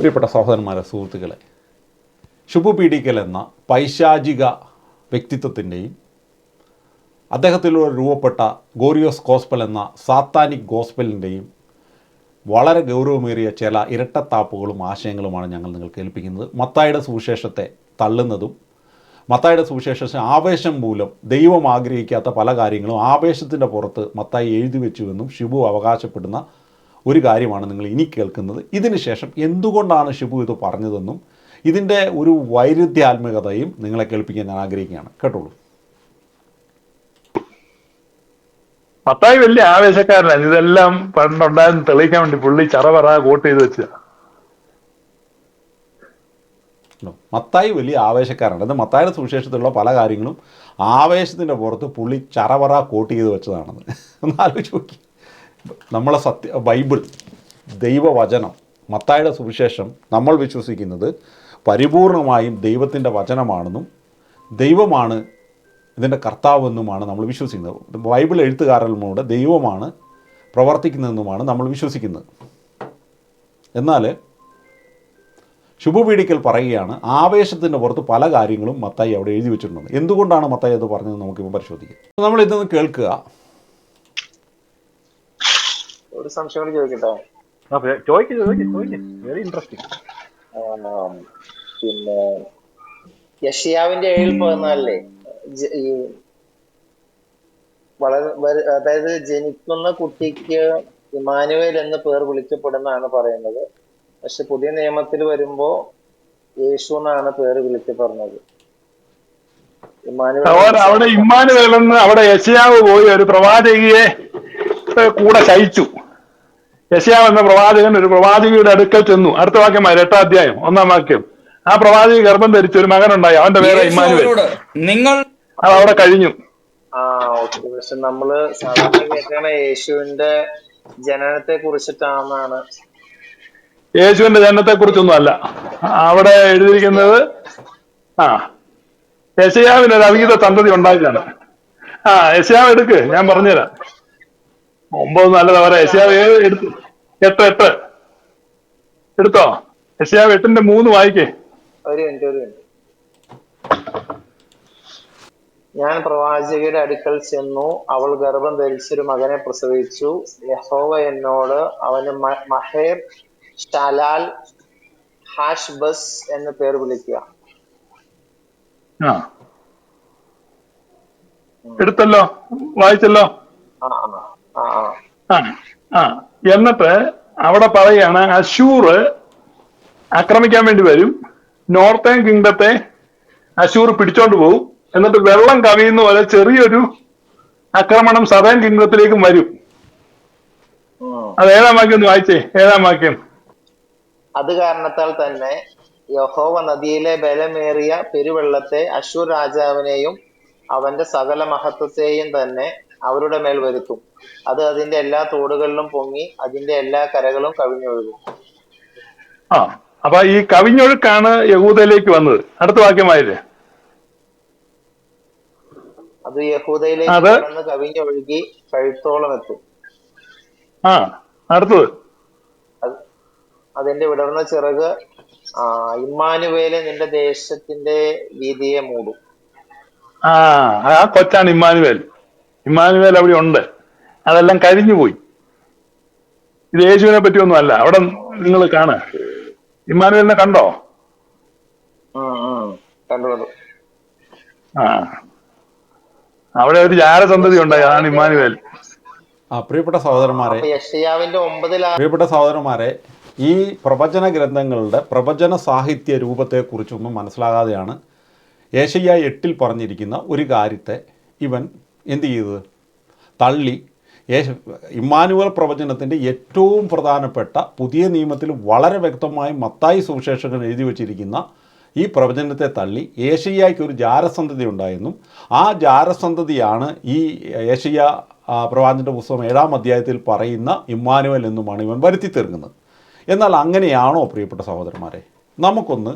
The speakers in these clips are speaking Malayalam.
പ്രിയപ്പെട്ട സഹോദരന്മാരെ സുഹൃത്തുക്കളെ ഷുബു പീഡിക്കൽ എന്ന പൈശാചിക വ്യക്തിത്വത്തിന്റെയും അദ്ദേഹത്തിലൂടെ രൂപപ്പെട്ട ഗോറിയോസ് ഗോസ്പൽ എന്ന സാത്താനിക് ഗോസ്പലിന്റെയും വളരെ ഗൗരവമേറിയ ചില ഇരട്ടത്താപ്പുകളും ആശയങ്ങളുമാണ് ഞങ്ങൾ നിങ്ങൾക്ക് കേൾപ്പിക്കുന്നത്. മത്തായുടെ സുവിശേഷത്തെ തള്ളുന്നതും മത്തായുടെ സുവിശേഷം ആവേശം മൂലം ദൈവം ആഗ്രഹിക്കാത്ത പല കാര്യങ്ങളും ആവേശത്തിന്റെ പുറത്ത് മത്തായി എഴുതി വെച്ചുവെന്നും ഷിബു അവകാശപ്പെടുന്ന ഒരു കാര്യമാണ് നിങ്ങൾ ഇനി കേൾക്കുന്നത്. ഇതിന് ശേഷം എന്തുകൊണ്ടാണ് ഷിബു ഇത് പറഞ്ഞതെന്നും ഇതിന്റെ ഒരു വൈരുദ്ധ്യാത്മകതയും നിങ്ങളെ കേൾപ്പിക്കാൻ ഞാൻ ആഗ്രഹിക്കുകയാണ്. കേട്ടോളൂ. പത്തായി വലിയ ആവേശക്കാരനാണ്. ഇതെല്ലാം പണ്ടുണ്ടായിരുന്നു തെളിയിക്കാൻ വേണ്ടി പുള്ളി ചറവറ കോട്ട് ചെയ്ത് വെച്ച? മത്തായി വലിയ ആവേശക്കാരാണ് അത് മത്തായുടെ സുവിശേഷത്തിലുള്ള പല കാര്യങ്ങളും ആവേശത്തിന്റെ പുറത്ത് പുള്ളി ചറവറ കോട്ട് ചെയ്ത് വെച്ചതാണെന്ന്. ഒന്ന് ആലോചിച്ച് നോക്കി. നമ്മളെ സത്യ ബൈബിൾ ദൈവവചനം മത്തായുടെ സുവിശേഷം നമ്മൾ വിശ്വസിക്കുന്നത് പരിപൂർണമായും ദൈവത്തിന്റെ വചനമാണെന്നും ദൈവമാണ് ഇതിന്റെ കർത്താവെന്നുമാണ് നമ്മൾ വിശ്വസിക്കുന്നത്. ബൈബിൾ എഴുത്തുകാരന്മാരുടെ ദൈവമാണ് പ്രവർത്തിക്കുന്നതെന്നുമാണ് നമ്മൾ വിശ്വസിക്കുന്നത്. എന്നാൽ ശുഭപീഠിക്കൽ പറയുകയാണ് ആവേശത്തിന്റെ പുറത്ത് പല കാര്യങ്ങളും മത്തായി അവിടെ എഴുതി വെച്ചിട്ടുണ്ട്. എന്തുകൊണ്ടാണ് മത്തായി അത് പറഞ്ഞത് നമുക്കിപ്പോൾ പരിശോധിക്കാം. നമ്മൾ ഇതൊന്ന് കേൾക്കുക. ഒരു സംശയം കൂടി ചോദിക്കട്ടെ ചോദിക്കും ചോദിക്കും ചോദിക്കും. വെരി ഇൻട്രസ്റ്റിംഗ് പിന്നെ യഷിയാവിന്റെ ഏഴിൽ പതിനാലിലെ ഈ വളരെ അതായത് ജനിക്കുന്ന കുട്ടിക്ക് ഇമാനുവേൽ എന്ന് പേർ വിളിക്കപ്പെടുന്നാണ് പറയുന്നത്. പക്ഷെ പുതിയ നിയമത്തിൽ വരുമ്പോ യേശു എന്നാണ് പേര് വിളിക്കപ്പെടുന്നത്. അവിടെ ഇമാനുവേൽ ഇമ്മാനുവേലെന്ന് അവിടെ യശയാവ് പോയി ഒരു പ്രവാചകിയെ കൂടെ ശയിച്ചു. യശയാവ് എന്ന പ്രവാചകൻ ഒരു പ്രവാചകിയുടെ അടുക്കൽ ചെന്നു. അടുത്ത വാക്യം എട്ടാം അധ്യായം ഒന്നാം വാക്യം. ആ പ്രവാചകി ഗർഭം ധരിച്ച ഒരു മകനുണ്ടായി. അവന്റെ പേര് ഇമാനുവേൽ ഇമ്മാനുവേൽ. നിങ്ങൾ അത് അവിടെ കഴിഞ്ഞു. ആ ഓക്കെ. പക്ഷെ നമ്മൾ സാധാരണ കേൾക്കണ യേശുവിന്റെ ജനനത്തെ കുറിച്ചിട്ടാണെന്നാണ്. യേശുവിന്റെ ജനനത്തെ കുറിച്ചൊന്നും അല്ല. അവിടെ എഴുതിയിരിക്കുന്നത് ആ യശയാവിന് ഒരു അവീത സന്തതി ഉണ്ടായതാണ്. ആ യശയാവ് എടുക്ക്. ഞാൻ പറഞ്ഞുതരാം. ഒമ്പത് നല്ലതാ പറയാം യശയാവ് എടുത്തു. എട്ട് എട്ട് എടുത്തോ? യശയാവ് എട്ടിന്റെ മൂന്ന് വായിക്കേ. ഒരു മിനിറ്റ് ഒരു മിനിറ്റ്. ഞാൻ പ്രവാചകയുടെ അടുക്കൽ ചെന്നു. അവൾ ഗർഭം ധരിച്ചൊരു മകനെ പ്രസവിച്ചു. യഹോവ എന്നോട് അവന് മഹേർ ഷലാൽ ഹാഷ്ബസ് എന്ന് പേർ വിളിക്കുക. എടുത്തല്ലോ? വായിച്ചല്ലോ? ആ. ആ ആ. എന്നിട്ട് അവിടെ പറയാണ് അശൂർ ആക്രമിക്കാൻ വേണ്ടി വരും. നോർത്തേൺ കിങ്ഡത്തെ അശൂർ പിടിച്ചോണ്ട് പോകും എന്നിട്ട് വെള്ളം കവിയുന്ന പോലെ ചെറിയൊരു ആക്രമണം സദേൺ കിങ്ഡത്തിലേക്കും വരും. അത് ഏഴാം വാക്യം വായിച്ചേ ഏഴാം വാക്യം. അത് കാരണത്താൽ തന്നെ യഹോവ നദിയിലെ ബലമേറിയ പെരുവെള്ളത്തെ അശൂർ രാജാവിനെയും അവന്റെ സകല മഹത്വത്തെയും തന്നെ അവരുടെ മേൽ വരുത്തും. അത് അതിന്റെ എല്ലാ തോടുകളിലും പൊങ്ങി അതിന്റെ എല്ലാ കരകളും കവിഞ്ഞൊഴുകും. ആ അപ്പൊ ഈ കവിഞ്ഞൊഴുക്കാണ് യഹൂദയിലേക്ക് വന്നത്. അടുത്ത വാക്യമായില്ലേ? അത് യഹൂദയിലേക്ക് കടന്ന് കവിഞ്ഞൊഴുകി കഴുത്തോളം എത്തും. ആ അടുത്തത്. അത് അതിന്റെ വിടർന്ന ചിറക് ആ ഇമ്മാനുവേലെ നിന്റെ ദേശത്തിന്റെ വീതിയെ മൂടും. ആ ആ കൊച്ചാണ് ഇമ്മാനുവേൽ. ഇമ്മാനുവേൽ അവിടെ ഉണ്ട്. അതെല്ലാം കഴിഞ്ഞു പോയി. ഇത് യേശുവിനെ പറ്റിയൊന്നും അല്ല. അവിടെ നിങ്ങൾ കാണ ഇമ്മാനുവേലിനെ കണ്ടോ? ആ അവിടെ ഒരു ജാരസന്തതി ഉണ്ടായി അതാണ് ഇമ്മാനുവേൽ. ആ പ്രിയപ്പെട്ട സഹോദരന്മാരെ പ്രിയപ്പെട്ട സഹോദരന്മാരെ ഈ പ്രവചന ഗ്രന്ഥങ്ങളുടെ പ്രവചന സാഹിത്യ രൂപത്തെക്കുറിച്ചൊന്നും മനസ്സിലാകാതെയാണ് ഏഷ്യ എട്ടിൽ പറഞ്ഞിരിക്കുന്ന ഒരു കാര്യത്തെ ഇവൻ എന്ത് ചെയ്തത്? തള്ളി. യേശു ഇമ്മാനുവൽ പ്രവചനത്തിന്റെ ഏറ്റവും പ്രധാനപ്പെട്ട പുതിയ നിയമത്തിൽ വളരെ വ്യക്തമായി മത്തായി സുവിശേഷകൻ എഴുതി വച്ചിരിക്കുന്ന ഈ പ്രവചനത്തെ തള്ളി ഏഷ്യയ്ക്ക് ഒരു ജാരസന്തതി ഉണ്ടായെന്നും ആ ജാരസന്തതിയാണ് ഈ ഏഷ്യ പ്രവാചന്റെ പുസ്തകം ഏഴാം അധ്യായത്തിൽ പറയുന്ന ഇമ്മാനുവൽ എന്നുമാണ് ഇവൻ വരുത്തി തീർക്കുന്നത്. എന്നാൽ അങ്ങനെയാണോ പ്രിയപ്പെട്ട സഹോദരന്മാരെ? നമുക്കൊന്ന്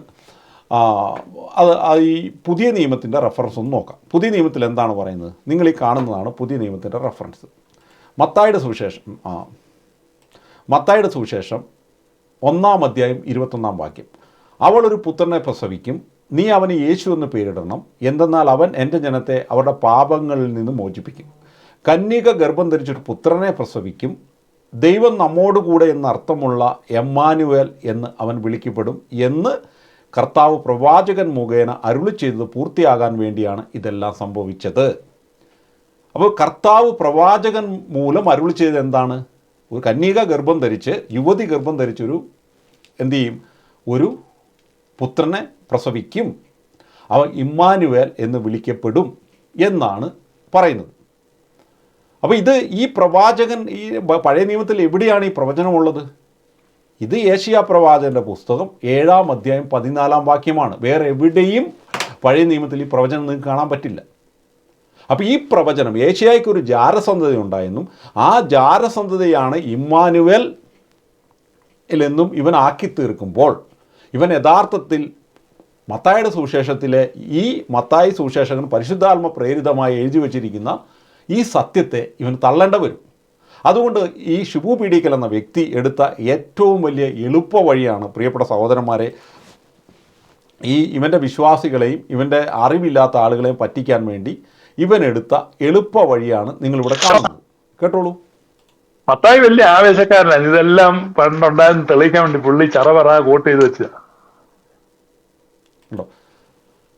അത് ഈ പുതിയ നിയമത്തിന്റെ റെഫറൻസ് ഒന്ന് നോക്കാം. പുതിയ നിയമത്തിൽ എന്താണ് പറയുന്നത്? നിങ്ങൾ ഈ കാണുന്നതാണ് പുതിയ നിയമത്തിന്റെ റെഫറൻസ് മത്തായുടെ സുവിശേഷം ആ മത്തായുടെ സുവിശേഷം ഒന്നാം അധ്യായം ഇരുപത്തൊന്നാം വാക്യം. അവൾ ഒരു പുത്രനെ പ്രസവിക്കും. നീ അവന് യേശു എന്ന് പേരിടണം. എന്തെന്നാൽ അവൻ എന്റെ ജനത്തെ അവരുടെ പാപങ്ങളിൽ നിന്ന് മോചിപ്പിക്കും. കന്യക ഗർഭം ധരിച്ചൊരു പുത്രനെ പ്രസവിക്കും. ദൈവം നമ്മോടുകൂടെ എന്ന അർത്ഥമുള്ള എമ്മാനുവേൽ എന്ന് അവൻ വിളിക്കപ്പെടും എന്ന് കർത്താവ് പ്രവാചകൻ മുഖേന അരുളി ചെയ്തത് പൂർത്തിയാകാൻ വേണ്ടിയാണ് ഇതെല്ലാം സംഭവിച്ചത്. അപ്പോൾ കർത്താവ് പ്രവാചകൻ മൂലം അരുളി ചെയ്തത് എന്താണ്? ഒരു കന്യക ഗർഭം ധരിച്ച് യുവതി ഗർഭം ധരിച്ചൊരു എന്തു ചെയ്യും? ഒരു പുത്രനെ പ്രസവിക്കും. അവ ഇമ്മാനുവേൽ എന്ന് വിളിക്കപ്പെടും എന്നാണ് പറയുന്നത്. അപ്പോൾ ഇത് ഈ പ്രവാചകൻ ഈ പഴയ നിയമത്തിൽ എവിടെയാണ് ഈ പ്രവചനമുള്ളത്? ഇത് ഏഷ്യ പ്രവാചകന്റെ പുസ്തകം ഏഴാം അധ്യായം പതിനാലാം വാക്യമാണ്. വേറെ എവിടെയും പഴയ നിയമത്തിൽ ഈ പ്രവചനം നിങ്ങൾക്ക് കാണാൻ പറ്റില്ല. അപ്പോൾ ഈ പ്രവചനം ഏഷ്യയ്ക്ക് ഒരു ജാരസന്ധത ഉണ്ടായെന്നും ആ ജാരസന്ധതയാണ് ഇമ്മാനുവൽ എന്നും ഇവൻ ആക്കി തീർക്കുമ്പോൾ ഇവൻ യഥാർത്ഥത്തിൽ മത്തായുടെ സുവിശേഷത്തിലെ ഈ മത്തായി സുവിശേഷകൻ പരിശുദ്ധാത്മ പ്രേരിതമായി എഴുതി വച്ചിരിക്കുന്ന ഈ സത്യത്തെ ഇവൻ തള്ളേണ്ട വരും. അതുകൊണ്ട് ഈ ഷിബു പീഡിക്കൽ എന്ന വ്യക്തി എടുത്ത ഏറ്റവും വലിയ എളുപ്പ വഴിയാണ് പ്രിയപ്പെട്ട സഹോദരന്മാരെ ഈ ഇവന്റെ വിശ്വാസികളെയും ഇവന്റെ അറിവില്ലാത്ത ആളുകളെയും പറ്റിക്കാൻ വേണ്ടി ഇവൻ എടുത്ത എളുപ്പ വഴിയാണ് നിങ്ങളിവിടെ കാണുന്നത്. കേട്ടോളൂ. മത്തായി വലിയ ആവേശക്കാരനാണ്. ഇതെല്ലാം പണ്ടുണ്ടായെന്ന് തെളിയിക്കാൻ വേണ്ടി പുള്ളി ചറവറ കോട്ട് ചെയ്ത് വെച്ച അപ്പൊ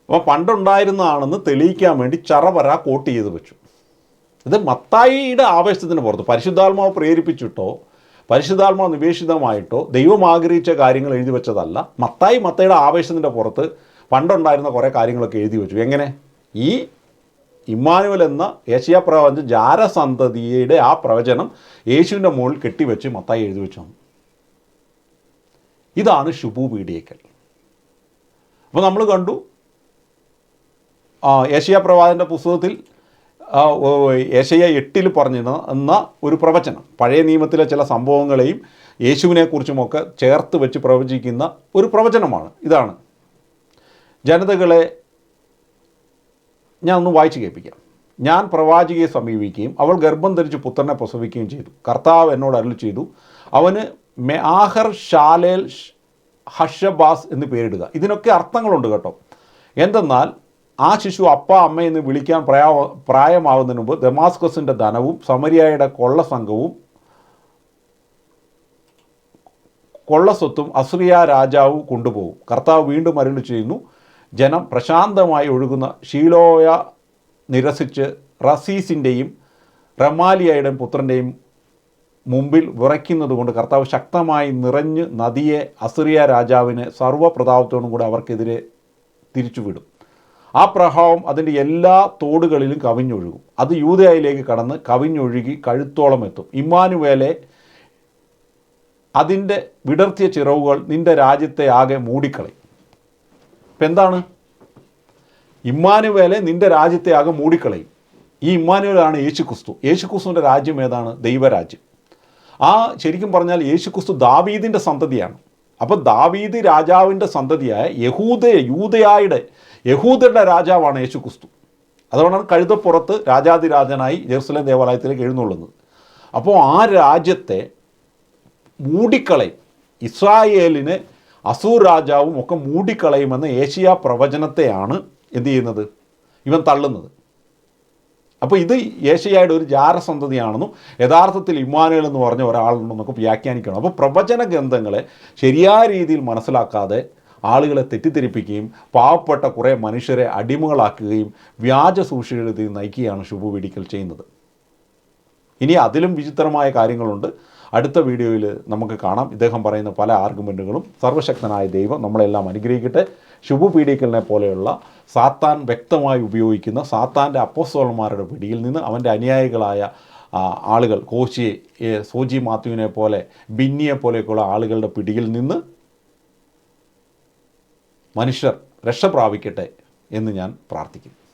അപ്പോൾ പണ്ടുണ്ടായിരുന്നതാണെന്ന് തെളിയിക്കാൻ വേണ്ടി ചറവറ കോട്ട് ചെയ്ത് വെച്ചു. ഇത് മത്തായിയുടെ ആവേശത്തിന് പുറത്ത് പരിശുദ്ധാത്മാവ് പ്രേരിപ്പിച്ചിട്ടോ പരിശുദ്ധാത്മാവ് നിവേശിതമായിട്ടോ ദൈവം ആഗ്രഹിച്ച കാര്യങ്ങൾ എഴുതി വെച്ചതല്ല. മത്തായി മത്തയുടെ ആവേശത്തിന്റെ പുറത്ത് പണ്ടുണ്ടായിരുന്ന കുറേ കാര്യങ്ങളൊക്കെ എഴുതി വെച്ചു. എങ്ങനെ? ഈ ഇമ്മാനുവൽ എന്ന ഏഷ്യ പ്രവചന ജാരസന്തതിയുടെ ആ പ്രവചനം യേശുവിന്റെ മുകളിൽ കെട്ടിവെച്ച് മത്തായി എഴുതി വെച്ചു. ഇതാണ് ശുഭു പീഡിയക്കൽ. അപ്പോൾ നമ്മൾ കണ്ടു ഏഷ്യ പ്രവാചന്റെ പുസ്തകത്തിൽ ഏഷ്യ എട്ടിൽ പറഞ്ഞിരുന്ന. ഒരു പ്രവചനം. പഴയ നിയമത്തിലെ ചില സംഭവങ്ങളെയും യേശുവിനെക്കുറിച്ചുമൊക്കെ ചേർത്ത് വെച്ച് പ്രവചിക്കുന്ന ഒരു പ്രവചനമാണ്. ഇതാണ്. ജനതകളെ ഞാൻ ഒന്ന് വായിച്ചു കേൾപ്പിക്കാം. ഞാൻ പ്രവാചികയെ സമീപിക്കുകയും അവൾ ഗർഭം ധരിച്ച് പുത്രനെ പ്രസവിക്കുകയും ചെയ്തു. കർത്താവ് എന്നോട് അരുളി ചെയ്തു അവന് മെആഹർ ഷാലേൽ ഹർഷബാസ് എന്ന് പേരിടുക. ഇതിനൊക്കെ അർത്ഥങ്ങളുണ്ട് കേട്ടോ. എന്തെന്നാൽ ആ ശിശു അപ്പ അമ്മ എന്ന് വിളിക്കാൻ പ്രായ പ്രായമാവുന്നതിന് മുമ്പ് ദമാസ്കസിന്റെ ധനവും സമരിയായുടെ കൊള്ള സംഘവും കൊള്ളസ്വത്തും അസ്രിയ രാജാവ് കൊണ്ടുപോകും. കർത്താവ് വീണ്ടും അരുളി ചെയ്യുന്നു ജനം പ്രശാന്തമായി ഒഴുകുന്ന ഷീലോയ നിരസിച്ച് റസീസിന്റെയും റമാലിയയുടെ പുത്രന്റെയും മുമ്പിൽ വിറയ്ക്കുന്നത് കൊണ്ട് കർത്താവ് ശക്തമായി നിറഞ്ഞ് നദിയെ അസുറിയ രാജാവിനെ സർവപ്രതാപത്തോടും കൂടെ അവർക്കെതിരെ തിരിച്ചുവിടും. ആ പ്രഭാവം അതിന്റെ എല്ലാ തോടുകളിലും കവിഞ്ഞൊഴുകും. അത് യൂതയായിലേക്ക് കടന്ന് കവിഞ്ഞൊഴുകി കഴുത്തോളം എത്തും. ഇമ്മാനുവേലെ അതിന്റെ വിടർത്തിയ ചിറവുകൾ നിന്റെ രാജ്യത്തെ ആകെ മൂടിക്കളയും. ഇപ്പം എന്താണ്? ഇമ്മാനുവേലെ നിന്റെ രാജ്യത്തെ ആകെ മൂടിക്കളയും. ഈ ഇമ്മാനുവേലാണ് യേശു ക്രിസ്തു യേശു ക്രിസ്തുവിന്റെ രാജ്യം ഏതാണ്? ദൈവരാജ്യം. ആ ശരിക്കും പറഞ്ഞാൽ യേശു ക്രിസ്തു ദാവീദിന്റെ സന്തതിയാണ്. അപ്പോൾ ദാവീദ് രാജാവിന്റെ സന്തതിയായ യഹൂദ യൂതയായുടെ യഹൂദരുടെ രാജാവാണ് യേശു ക്രിസ്തു അതുകൊണ്ടാണ് കഴുതപ്പുറത്ത് രാജാതിരാജനായി ജെറുസലേം ദേവാലയത്തിലേക്ക് എഴുന്നള്ളുന്നത്. അപ്പോൾ ആ രാജ്യത്തെ മൂടിക്കളയും ഇസ്രായേലിന് അസൂർ രാജാവും ഒക്കെ മൂടിക്കളയുമെന്ന ഏഷ്യ പ്രവചനത്തെയാണ് എന്ത് ചെയ്യുന്നത്? ഇവൻ തള്ളുന്നത്. അപ്പോൾ ഇത് ഏഷ്യയുടെ ഒരു ജാരസന്തതിയാണെന്നും യഥാർത്ഥത്തിൽ ഇമ്മാനുവൽ എന്ന് പറഞ്ഞ ഒരാളുണ്ടെന്നൊക്കെ വ്യാഖ്യാനിക്കണം. അപ്പോൾ പ്രവചന ഗ്രന്ഥങ്ങളെ ശരിയായ രീതിയിൽ മനസ്സിലാക്കാതെ ആളുകളെ തെറ്റിദ്ധരിപ്പിക്കുകയും പാവപ്പെട്ട കുറേ മനുഷ്യരെ അടിമകളാക്കുകയും വ്യാജ സൂക്ഷികളിൽ നയിക്കുകയാണ് ശുഭപിടിക്കൽ ചെയ്യുന്നത്. ഇനി അതിലും വിചിത്രമായ കാര്യങ്ങളുണ്ട്. അടുത്ത വീഡിയോയിൽ നമുക്ക് കാണാം. ഇദ്ദേഹം പറയുന്ന പല ആർഗ്യുമെന്റുകളും സർവശക്തനായ ദൈവം നമ്മളെല്ലാം അനുഗ്രഹിക്കട്ടെ. ശുഭപീഡിക്കലിനെ പോലെയുള്ള സാത്താൻ വ്യക്തമായി ഉപയോഗിക്കുന്ന സാത്താന്റെ അപ്പോസോളന്മാരുടെ പിടിയിൽ നിന്ന് അവന്റെ അനുയായികളായ ആളുകൾ കോശിയെ സോജി മാത്യുവിനെ പോലെ ബിന്നിയെ പോലെയൊക്കെയുള്ള ആളുകളുടെ പിടിയിൽ നിന്ന് മനുഷ്യർ രക്ഷ പ്രാപിക്കട്ടെ എന്ന് ഞാൻ പ്രാർത്ഥിക്കുന്നു.